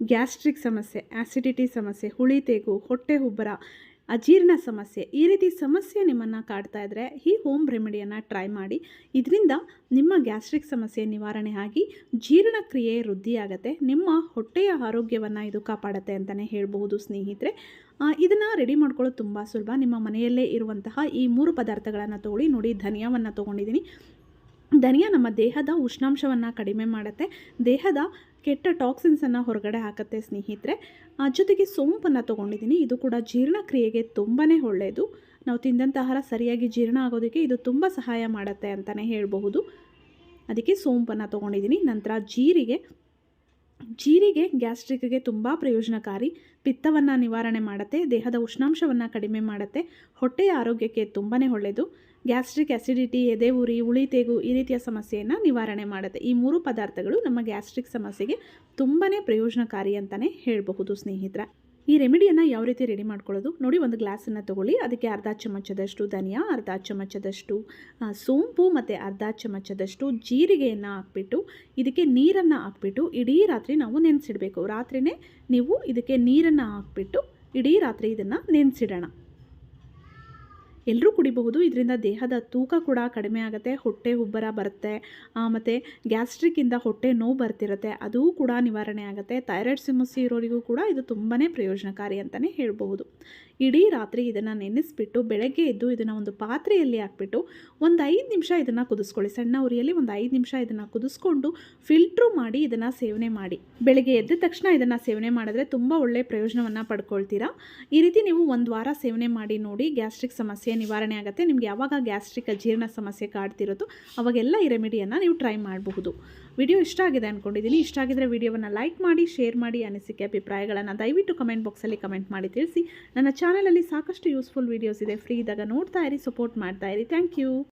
Gastric ಸಮಸ್ಯೆ acidity ಸಮಸ್ಯೆ, ಹುಳಿ ತೇಗು, ಹೊಟ್ಟೆ ಉಬ್ಬರ, ಅಜೀರ್ಣ ಸಮಸ್ಯೆ ಈ ರೀತಿ ಸಮಸ್ಯೆ ನಿಮ್ಮನ್ನು ಕಾಡ್ತಾ ಇದ್ದರೆ ಈ ಹೋಮ್ ರೆಮಿಡಿಯನ್ನು ಟ್ರೈ ಮಾಡಿ. ಇದರಿಂದ ನಿಮ್ಮ ಗ್ಯಾಸ್ಟ್ರಿಕ್ ಸಮಸ್ಯೆ ನಿವಾರಣೆ ಆಗಿ ಜೀರ್ಣಕ್ರಿಯೆ ವೃದ್ಧಿಯಾಗತ್ತೆ ನಿಮ್ಮ ಹೊಟ್ಟೆಯ ಆರೋಗ್ಯವನ್ನು ಇದು ಕಾಪಾಡುತ್ತೆ ಅಂತಲೇ ಹೇಳಬಹುದು ಸ್ನೇಹಿತರೆ. ಇದನ್ನು ರೆಡಿ ಮಾಡ್ಕೊಳ್ಳೋದು ತುಂಬ ಸುಲಭ. ನಿಮ್ಮ ಮನೆಯಲ್ಲೇ ಇರುವಂತಹ ಈ ಮೂರು ಪದಾರ್ಥಗಳನ್ನು ತೊಗೊಳ್ಳಿ. ನೋಡಿ, ಧನಿಯಾವನ್ನು ತೊಗೊಂಡಿದ್ದೀನಿ. ಧನಿಯಾ ನಮ್ಮ ದೇಹದ ಉಷ್ಣಾಂಶವನ್ನು ಕಡಿಮೆ ಮಾಡುತ್ತೆ. ದೇಹದ ಕೆಟ್ಟ ಟಾಕ್ಸಿನ್ಸನ್ನು ಹೊರಗಡೆ ಹಾಕುತ್ತೆ ಸ್ನೇಹಿತರೆ. ಜೊತೆಗೆ ಸೋಂಪನ್ನು ತೊಗೊಂಡಿದ್ದೀನಿ ಇದು ಕೂಡ ಜೀರ್ಣಕ್ರಿಯೆಗೆ ತುಂಬಾ ಒಳ್ಳೆಯದು ನಾವು ತಿಂದಂಥ ಆಹಾರ ಸರಿಯಾಗಿ ಜೀರ್ಣ ಆಗೋದಕ್ಕೆ ಇದು ತುಂಬ ಸಹಾಯ ಮಾಡುತ್ತೆ ಅಂತಲೇ ಹೇಳಬಹುದು. ಅದಕ್ಕೆ ಸೋಂಪನ್ನು ತೊಗೊಂಡಿದ್ದೀನಿ ನಂತರ ಜೀರಿಗೆ. ಜೀರಿಗೆ ಗ್ಯಾಸ್ಟ್ರಿಕ್ಗೆ ತುಂಬ ಪ್ರಯೋಜನಕಾರಿ, ಪಿತ್ತವನ್ನು ನಿವಾರಣೆ ಮಾಡುತ್ತೆ, ದೇಹದ ಉಷ್ಣಾಂಶವನ್ನು ಕಡಿಮೆ ಮಾಡುತ್ತೆ, ಹೊಟ್ಟೆಯ ಆರೋಗ್ಯಕ್ಕೆ ತುಂಬಾ ಒಳ್ಳೆಯದು ಗ್ಯಾಸ್ಟ್ರಿಕ್ ಆ್ಯಸಿಡಿಟಿ ಎದೆ ಉರಿ ಉಳಿತೇಗು ಈ ರೀತಿಯ ಸಮಸ್ಯೆಯನ್ನು ನಿವಾರಣೆ ಮಾಡುತ್ತೆ. ಈ ಮೂರು ಪದಾರ್ಥಗಳು ನಮ್ಮ ಗ್ಯಾಸ್ಟ್ರಿಕ್ ಸಮಸ್ಯೆಗೆ ತುಂಬಾ ಪ್ರಯೋಜನಕಾರಿ ಅಂತಲೇ ಹೇಳಬಹುದು ಸ್ನೇಹಿತರ. ಈ ರೆಮಿಡಿಯನ್ನು ಯಾವ ರೀತಿ ರೆಡಿ ಮಾಡ್ಕೊಳ್ಳೋದು? ನೋಡಿ, ಒಂದು ಗ್ಲಾಸನ್ನು ತೊಗೊಳ್ಳಿ. ಅದಕ್ಕೆ ಅರ್ಧ ಚಮಚದಷ್ಟು ಧನಿಯಾ, ಅರ್ಧ ಚಮಚದಷ್ಟು ಸೋಂಪು ಮತ್ತು ಅರ್ಧ ಚಮಚದಷ್ಟು ಜೀರಿಗೆಯನ್ನು ಹಾಕ್ಬಿಟ್ಟು, ಇದಕ್ಕೆ ನೀರನ್ನು ಹಾಕ್ಬಿಟ್ಟು ಇಡೀ ರಾತ್ರಿ ನಾವು ನೆನೆಸಿಡಬೇಕು. ರಾತ್ರಿಯೇ ನೀವು ಇದಕ್ಕೆ ನೀರನ್ನು ಹಾಕ್ಬಿಟ್ಟು ಇಡೀ ರಾತ್ರಿ ಇದನ್ನು ನೆನೆಸಿಡೋಣ. ಎಲ್ಲರೂ ಕುಡಿಬಹುದು. ಇದರಿಂದ ದೇಹದ ತೂಕ ಕೂಡ ಕಡಿಮೆ ಆಗುತ್ತೆ, ಹೊಟ್ಟೆ ಉಬ್ಬರ ಬರುತ್ತೆ ಮತ್ತು ಗ್ಯಾಸ್ಟ್ರಿಕ್ಕಿಂದ ಹೊಟ್ಟೆ ನೋವು ಬರ್ತಿರುತ್ತೆ, ಅದೂ ಕೂಡ ನಿವಾರಣೆ ಆಗುತ್ತೆ. ಥೈರಾಯ್ಡ್ ಸಮಸ್ಯೆ ಇರೋರಿಗೂ ಕೂಡ ಇದು ತುಂಬಾ ಪ್ರಯೋಜನಕಾರಿ ಅಂತಲೇ ಹೇಳಬಹುದು. ಇಡೀ ರಾತ್ರಿ ಇದನ್ನು ನೆನೆಸ್ಬಿಟ್ಟು, ಬೆಳಗ್ಗೆ ಎದ್ದು ಇದನ್ನು ಒಂದು ಪಾತ್ರೆಯಲ್ಲಿ ಹಾಕ್ಬಿಟ್ಟು, ಒಂದು ಐದು ನಿಮಿಷ ಇದನ್ನು ಕುದಿಸ್ಕೊಳ್ಳಿ. ಸಣ್ಣ ಉರಿಯಲ್ಲಿ ಒಂದು ಐದು ನಿಮಿಷ ಇದನ್ನು ಕುದಿಸ್ಕೊಂಡು, ಫಿಲ್ಟ್ರು ಮಾಡಿ ಇದನ್ನು ಸೇವನೆ ಮಾಡಿ. ಬೆಳಗ್ಗೆ ಎದ್ದ ತಕ್ಷಣ ಇದನ್ನು ಸೇವನೆ ಮಾಡಿದ್ರೆ ತುಂಬ ಒಳ್ಳೆಯ ಪ್ರಯೋಜನವನ್ನು ಪಡ್ಕೊಳ್ತೀರಾ? ಈ ರೀತಿ ನೀವು ಒಂದು ವಾರ ಸೇವನೆ ಮಾಡಿ ನೋಡಿ ಗ್ಯಾಸ್ಟ್ರಿಕ್ ಸಮಸ್ಯೆ ನಿವಾರಣೆ ಆಗುತ್ತೆ. ನಿಮಗೆ ಯಾವಾಗ ಗ್ಯಾಸ್ಟ್ರಿಕ್ ಜೀರ್ಣ ಸಮಸ್ಯೆ ಕಾಡ್ತಿರೋದು, ಅವಾಗೆಲ್ಲ ಈ ರೆಮಿಡಿಯನ್ನು ನೀವು ಟ್ರೈ ಮಾಡಬಹುದು. ವಿಡಿಯೋ ಇಷ್ಟ ಆಗಿದೆ ಅಂದ್ಕೊಂಡಿದ್ದೀನಿ ಇಷ್ಟ ಆಗಿದ್ರೆ ವಿಡಿಯೋವನ್ನು ಲೈಕ್ ಮಾಡಿ, ಶೇರ್ ಮಾಡಿ, ಅನಿಸಿಕೆ, ಅಭಿಪ್ರಾಯಗಳನ್ನು ದಯವಿಟ್ಟು ಕಮೆಂಟ್ ಬಾಕ್ಸಲ್ಲಿ ಕಮೆಂಟ್ ಮಾಡಿ ತಿಳಿಸಿ. ನನ್ನ ಚಾನಲಲ್ಲಿ ಸಾಕಷ್ಟು ಯೂಸ್ಫುಲ್ ವೀಡಿಯೋಸ್ ಇದೆ. ಫ್ರೀ ಇದ್ದಾಗ ನೋಡ್ತಾ ಇರಿ, ಸಪೋರ್ಟ್ ಮಾಡ್ತಾ ಇರಿ. Thank you.